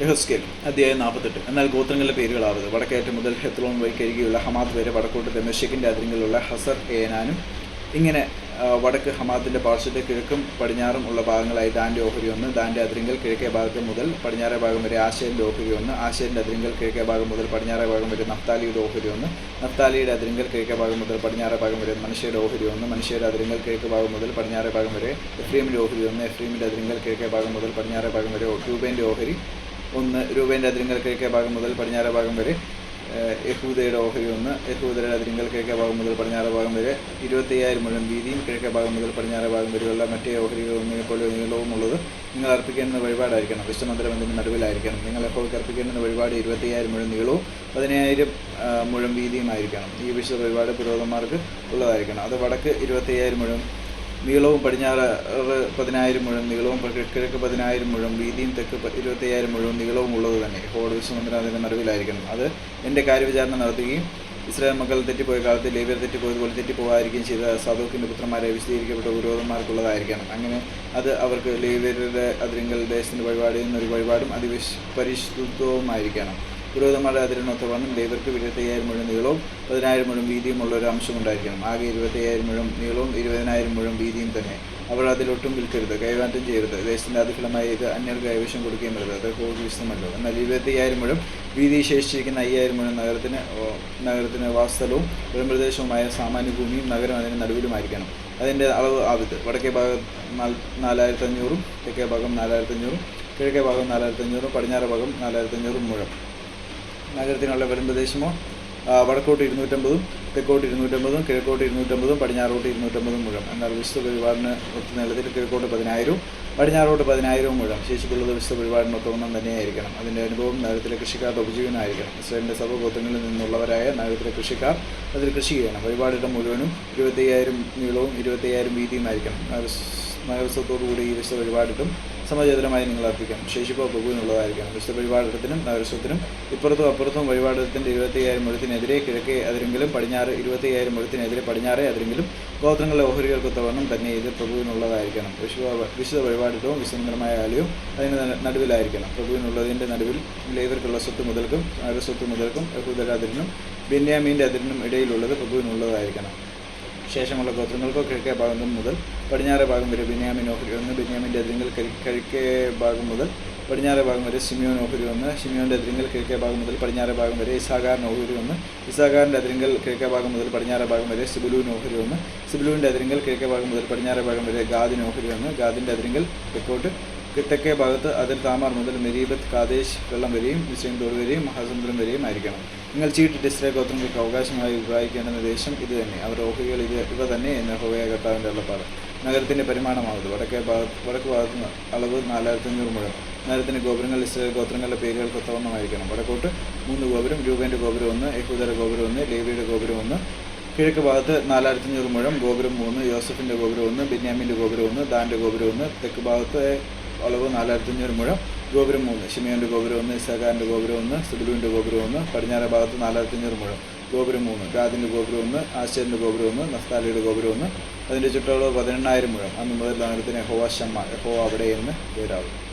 യഹസ്കേൽ അധ്യായം നാൽപ്പത്തെട്ട്. എന്നാൽ ഗോത്രങ്ങളുടെ പേരുകളാവത്. വടക്കേറ്റം മുതൽ ഹെത്രോൺ വഴി കഴുകിയുള്ള ഹമാദ് വരെ വടക്കോട്ട് ദമേശക്കിന്റെ അതിരിലുള്ള ഹസർ ഏനാനും. ഇങ്ങനെ വടക്ക് ഹമാദിന്റെ പാർശ്വത്തെ കിഴക്കും പടിഞ്ഞാറും ഉള്ള ഭാഗങ്ങളായി ദാന്റെ ഓഹരി ഒന്ന് ദാന്റെ അതിരിങ്കൽ കിഴക്കേ ഭാഗത്ത് മുതൽ പടിഞ്ഞാറേ ഭാഗം വരെ ആശയന്റെ ഓഹരി ഒന്ന് ആശയന്റെ അതിരിങ്കൽ കിഴക്കേ ഭാഗം മുതൽ പടിഞ്ഞാറേ ഭാഗം വരെ നഫ്താലിയുടെ ഓഹരി ഒന്ന് നഫ്താലിയുടെ അതിരിങ്കൽ കിഴക്കേ ഭാഗം മുതൽ പടിഞ്ഞാറേ ഭാഗം വരെ മനുഷ്യരുടെ ഓഹരി ഒന്ന് മനുഷ്യരുടെ അതിരിങ്കൽ കിഴക്ക് ഭാഗം മുതൽ പടിഞ്ഞാറേ ഭാഗം വരെ എഫ്രീമിന്റെ ഓഹരി ഒന്ന് എഫ്രീമിന്റെ അതിരിങ്കൽ കിഴക്കേ ഭാഗം മുതൽ പടിഞ്ഞാറേ ഭാഗം വരെ ഒക്യൂബേന്റെ ഓഹരി ഒന്ന് രൂപേന്റെ അതിരിങ്കൽ കിഴക്കേ ഭാഗം മുതൽ പടിഞ്ഞാറ് ഭാഗം വരെ യഹൂദയുടെ ഓഹരി ഒന്ന് യഹൂദയുടെ അതിരിങ്കൽ കിഴക്കേ ഭാഗം മുതൽ പടിഞ്ഞാറ് ഭാഗം വരെ ഇരുപത്തി അയ്യായിരം മുഴം വീതിയും കിഴക്കേ ഭാഗം മുതൽ പടിഞ്ഞാറ് ഭാഗം വരെയുള്ള മറ്റേ ഓഹരികൾ ഒന്നിനെ പോലെ നീളവും ഉള്ളത് നിങ്ങൾ അർപ്പിക്കേണ്ടുന്ന വഴിപാടായിരിക്കണം. വിശ്വമന്ദിരം അതിന്റെ നടുവിലായിരിക്കണം. നിങ്ങൾ എപ്പോൾ അർപ്പിക്കേണ്ടുന്ന വഴിപാട് ഇരുപത്തയ്യായിരം മുഴം നീളവും പതിനായിരം മുഴുവൻ മുഴം വീതിയുമായിരിക്കണം ഈ വിശുദ്ധ വഴിപാട് പുരോഹിതന്മാർക്ക് ഉള്ളതായിരിക്കണം. അത് വടക്ക് ഇരുപത്തയ്യായിരം മുഴം നീളവും പടിഞ്ഞാറ് പതിനായിരം മുഴം നീളവും കിഴക്ക് പതിനായിരം മുഴം വീതിയും തെക്ക് ഇരുപത്തയ്യായിരം മുഴം നീളവും ഉള്ളത് തന്നെ. ഹോഡ് വിശ്വമന്ദിരം അതിന്റെ അത് എന്റെ കാര്യവിചാരണ നടത്തുകയും ഇസ്രായേൽ മക്കൾ തെറ്റിപ്പോയ കാലത്ത് ലേബിയർ തെറ്റിപ്പോയതുപോലെ തെറ്റിപ്പോകാതിരിക്കുകയും ചെയ്ത സദോക്കിന്റെ പുത്രന്മാരെ വിശദീകരിക്കപ്പെട്ട വിരോധന്മാർക്കുള്ളതായിരിക്കണം അങ്ങനെ അത് അവർക്ക് ലേബിയരുടെ അതിരിങ്കൽ ദേശത്തിന്റെ വഴിപാടിൽ നിന്നൊരു വഴിപാടും അതിവിശ് പരിശുദ്ധവുമായിരിക്കണം പുരോഹിതന്മാരുടെ അതിരിനൊത്തവണ്ണം ലേബർക്ക് ഇരുപത്തയ്യായിരം മുഴം നീളവും പതിനായിരം മുഴം വീതിയുമുള്ള ഒരു അംശം ഉണ്ടായിരിക്കണം ആകെ ഇരുപത്തയ്യായിരം മുഴം നീളവും ഇരുപതിനായിരം മുഴം വീതിയും തന്നെ. അവർ അതിലൊട്ടും വിൽക്കരുത്. കൈമാറ്റം ചെയ്യരുത്. ദേശത്തിന്റെ അതിഫലമായി ഇത് അന്യർക്ക് കൈവശം കൊടുക്കുകയും വരുത് അത് കോവിഷ്ടമല്ലോ എന്നാൽ ഇരുപത്തയ്യായിരം മുഴം വീതി ശേഷിച്ചിരിക്കുന്ന അയ്യായിരം മുഴം നഗരത്തിന് നഗരത്തിന് വാസ്തലവും വെളിമ്പ്രദേശവുമായ സാമാന്യ ഭൂമിയും നഗരം അതിന് നടുവിലുമായിരിക്കണം. അതിന്റെ അളവ് ആവിത്. വടക്കേ ഭാഗം നാല് നാലായിരത്തി അഞ്ഞൂറും തെക്കേ ഭാഗം നാലായിരത്തി അഞ്ഞൂറും കിഴക്കേ ഭാഗം നാലായിരത്തി അഞ്ഞൂറും പടിഞ്ഞാറ് ഭാഗം നാലായിരത്തി അഞ്ഞൂറും മുഴം. നഗരത്തിനുള്ള വരും പ്രദേശമോ? വടക്കോട്ട് ഇരുന്നൂറ്റമ്പതും തെക്കോട്ട് ഇരുന്നൂറ്റമ്പതും കിഴക്കോട്ട് ഇരുന്നൂറ്റമ്പതും പടിഞ്ഞാറോട്ട് ഇരുന്നൂറ്റമ്പതും മുഴം. എന്നാൽ വിശുദ്ധ പരിപാടിന് ഒത്ത നിലത്തിൽ കിഴക്കോട്ട് പതിനായിരവും പടിഞ്ഞാറോട്ട് പതിനായിരവും മുഴം. ശേഷിക്കുള്ളത് വിശുദ്ധ പരിപാടിന് ഒത്തവണ്ണം തന്നെയായിരിക്കണം. അതിന്റെ അനുഭവം നഗരത്തിലെ കൃഷിക്കാരുടെ ഉപജീവനമായിരിക്കണം ഇസ്രായേലിന്റെ സർവഗോത്രങ്ങളിൽ നിന്നുള്ളവരായ നഗരത്തിലെ കൃഷിക്കാർ അതിൽ കൃഷി ചെയ്യണം. വഴിപാടിന്റെ മുഴുവനും ഇരുപത്തയ്യായിരം നീളവും ഇരുപത്തയ്യായിരം വീതിയുമായിരിക്കണം. നഗരസ്വത്തോടു കൂടി ഈ വിശുദ്ധ വഴിപാടിട്ടും സമചതുരമായി നിങ്ങൾ അർപ്പിക്കാം. ശേഷിപ്പോ പ്രഭുവിനുള്ളതായിരിക്കണം വിശുദ്ധ വഴിപാടത്തിനും നഗരസ്വത്തിനും ഇപ്പുറത്തും അപ്പുറത്തും വഴിപാടത്തിന്റെ ഇരുപത്തയ്യായിരം മുഴത്തിനെതിരെ കിഴക്കേ അതിരെങ്കിലും പടിഞ്ഞാറ് ഇരുപത്തയ്യായിരം മുഴത്തിനെതിരെ പടിഞ്ഞാറേ അതിരെങ്കിലും ഗോത്രങ്ങളുടെ ഓഹരികൾക്കൊത്തവണ്ണം തന്നെ ഇത് പ്രഭുവിനുള്ളതായിരിക്കണം. വിശുദ്ധ വിശുദ്ധ വഴിപാടിട്ടവും വിശുദ്ധമായ ആലയവും അതിന് നടുവിലായിരിക്കണം. പ്രഭുവിനുള്ളതിന്റെ നടുവിൽ ലേവർക്കുള്ള സ്വത്ത് മുതൽക്കും നഗരസ്വത്ത് മുതൽക്കും അതിരിനും ബെന്യാമീന്റെ അതിരിനും ഇടയിലുള്ളത് പ്രഭുവിനുള്ളതായിരിക്കണം. ശേഷമുള്ള ഗോത്രങ്ങൾക്കോ കിഴക്കേ ഭാഗം മുതൽ പടിഞ്ഞാറേ ഭാഗം വരെ ബിന്യാമിൻ ഓഹരി ഒന്ന് ബിന്യാമിന്റെ അതിരിങ്കൽ കിഴ- കിഴക്കേ ഭാഗം മുതൽ പടിഞ്ഞാറേ ഭാഗം വരെ സിമിയോൻ ഓഹരി ഒന്ന് സിമിയോന്റെ അതിരിങ്കൽ കിഴക്കേ ഭാഗം മുതൽ പടിഞ്ഞാറേ ഭാഗം വരെ ഇസാഗാറിന് ഓഹരി ഒന്ന് ഇസാഗാറിന്റെ അതിരിങ്കൽ കിഴക്കേ ഭാഗം മുതൽ പടിഞ്ഞാറേ ഭാഗം വരെ സിബുലൂൻ ഓഹരി ഒന്ന് സിബുലൂവിന്റെ അതിരിങ്കൽ കിഴക്കേ ഭാഗം മുതൽ പടിഞ്ഞാറേ ഭാഗം വരെ ഗാദിൻ ഓഹരി ഒന്ന് ഗാദിന്റെ അതിരിങ്കൽ തെക്കോട്ട് തെക്കേ ഭാഗത്ത് അതിൽ താമാർ മുതൽ മെരീബത്ത് കാദേശ് വെള്ളം വരെയും നിശ്ചയം തോട് വരെയും മഹാസമുദ്രം വരെയും ആയിരിക്കണം. നിങ്ങൾ ചീട്ടിട്ട് ഇസ്രായേൽ ഗോത്രങ്ങൾക്ക് അവകാശമായി വിവാഹിക്കേണ്ടുന്ന ദേശം ഇത് തന്നെ. അവർ ഓഹരികൾ ഇത് ഇവ തന്നെ എന്ന് ഹോവയ കർത്താവിന്റെ ഉള്ളപ്പാട് നഗരത്തിന്റെ പരിമാണമാവത് വടക്കേ ഭാഗത്ത് വടക്ക് ഭാഗത്ത് അളവ് നാലായിരത്തി അഞ്ഞൂറ് മുഴം. നഗരത്തിന്റെ ഗോപുരങ്ങൾ ഇസ്രായേൽ ഗോത്രങ്ങളുടെ പേരുകൾക്ക് ഒത്തവണ്ണമായിരിക്കണം വടക്കോട്ട് മൂന്ന് ഗോപുരം രൂപേന്റെ ഗോപുരം ഒന്ന് യഹൂദര ഗോപുരം ഒന്ന് ലേവിയുടെ ഗോപുരം ഒന്ന്. കിഴക്ക് ഭാഗത്ത് നാലായിരത്തി അഞ്ഞൂറ് മുഴം ഗോപുരം മൂന്ന് യോസഫിന്റെ ഗോപുരം ഒന്ന് ബെന്യാമിന്റെ ഗോപുരം ഒന്ന് ദാന്റെ ഗോപുരം ഒന്ന്. തെക്ക് ഭാഗത്ത് അളവ് നാലായിരത്തി അഞ്ഞൂറ് മുഴം. ഗോപുരം മൂന്ന്. ഷിമിയോന്റെ ഗോപുരം ഒന്ന് ഇസാഖാറിന്റെ ഗോപുരം ഒന്ന് സിബിലുവിന്റെ ഗോപുരം ഒന്ന് പടിഞ്ഞാറ ഭാഗത്ത് നാലായിരത്തി അഞ്ഞൂറ് മുഴം. ഗോപുരം മൂന്ന്. ഗാദിന്റെ ഗോപുരം ഒന്ന് ആശയന്റെ ഗോപുരം ഒന്ന് നഫ്താലിയുടെ ഗോപുരം ഒന്ന്. അതിന്റെ ചുറ്റളവ് പതിനെണ്ണായിരം മുഴം. അന്ന് മുതൽ നഗരത്തിന് ഹോവ ഷമ്മ ഹോ അവിടെ എന്ന് പേരാവും